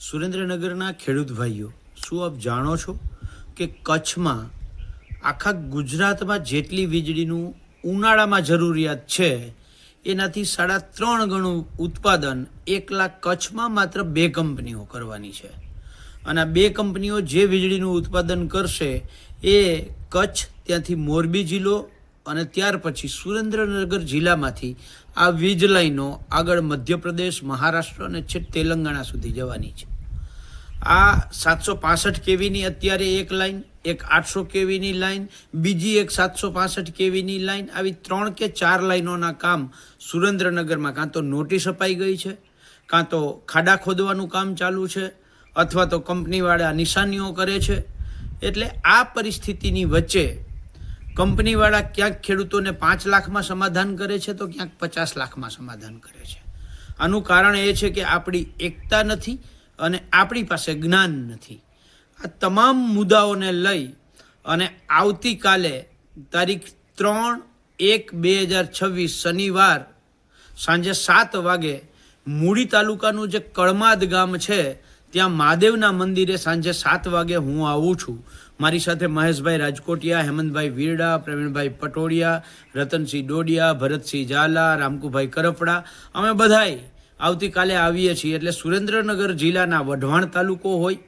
સુરેન્દ્રનગરના ખેડૂત ભાઈઓ, શું આપ જાણો છો કે કચ્છમાં આખા ગુજરાતમાં જેટલી વીજળીનું ઉનાળામાં જરૂરિયાત છે, એનાથી સાડા ત્રણ ગણું ઉત્પાદન એકલા કચ્છમાં માત્ર બે કંપનીઓ કરવાની છે. અને બે કંપનીઓ જે વીજળીનું ઉત્પાદન કરશે, એ કચ્છ, ત્યાંથી મોરબી જિલ્લો અને ત્યાર પછી સુરેન્દ્રનગર જિલ્લામાંથી આ વીજ લાઈનો આગળ મધ્યપ્રદેશ, મહારાષ્ટ્ર અને છેક તેલંગાણા સુધી જવાની છે. આ સાતસો પાસઠ કેવીની અત્યારે એક લાઈન, એક આઠસો કેવીની લાઈન, બીજી એક સાતસો પાસઠ કેવીની લાઈન, આવી ત્રણ કે ચાર લાઈનોના કામ સુરેન્દ્રનગરમાં કાં તો નોટિસ અપાઈ ગઈ છે, કાં તો ખાડા ખોદવાનું કામ ચાલુ છે, અથવા તો કંપનીવાળા નિશાનીઓ કરે છે. એટલે આ પરિસ્થિતિની વચ્ચે કંપનીવાળા ક્યાંક ખેડૂતોને પાંચ લાખમાં સમાધાન કરે છે, તો ક્યાંક પચાસ લાખમાં સમાધાન કરે છે. આનું કારણ એ છે કે આપણી એકતા નથી અને આપણી પાસે જ્ઞાન નથી. આ તમામ મુદ્દાઓને લઈ અને આવતીકાલે તારીખ ત્રણ એક બે હજાર છવ્વીસ શનિવાર સાંજે સાત વાગે મૂડી તાલુકાનું જે કળમાદ ગામ છે ત્યાં મહાદેવના મંદિરે સાંજે સાત વાગે હું આવું છું. મારી સાથે મહેશભાઈ રાજકોટિયા, હેમંતભાઈ વીરડા, પ્રવીણભાઈ પટોડિયા રતનસિંહ ડોડિયા, ભરતસિંહ ઝાલા, રામકુભાઈ કરપડા અમે બધાય આવતીકાલે આવીએ છીએ એટલે સુરેન્દ્રનગર જિલ્લાના વઢવાણ તાલુકો હોય,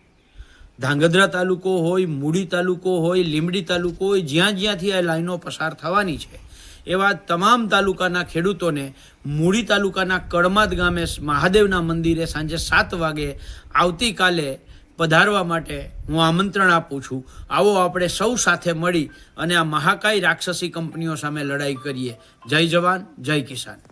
ધાંગધ્રા તાલુકો હોય, મૂડી તાલુકો હોય, લીંબડી તાલુકો હોય, જ્યાં જ્યાંથી આ લાઈનો પસાર થવાની છે. એવા તમામ તાલુકાના ખેડૂતોને મૂડી તાલુકાના કડમાદ ગામે મહાદેવના મંદિરે સાંજે સાત વાગે આવતીકાલે પધારવા માટે હું આમંત્રણ આપું છું. આવો આપણે સૌ સાથે મળી અને આ મહાકાય રાક્ષસી કંપનીઓ સામે લડાઈ કરીએ. જય જવાન, જય કિસાન.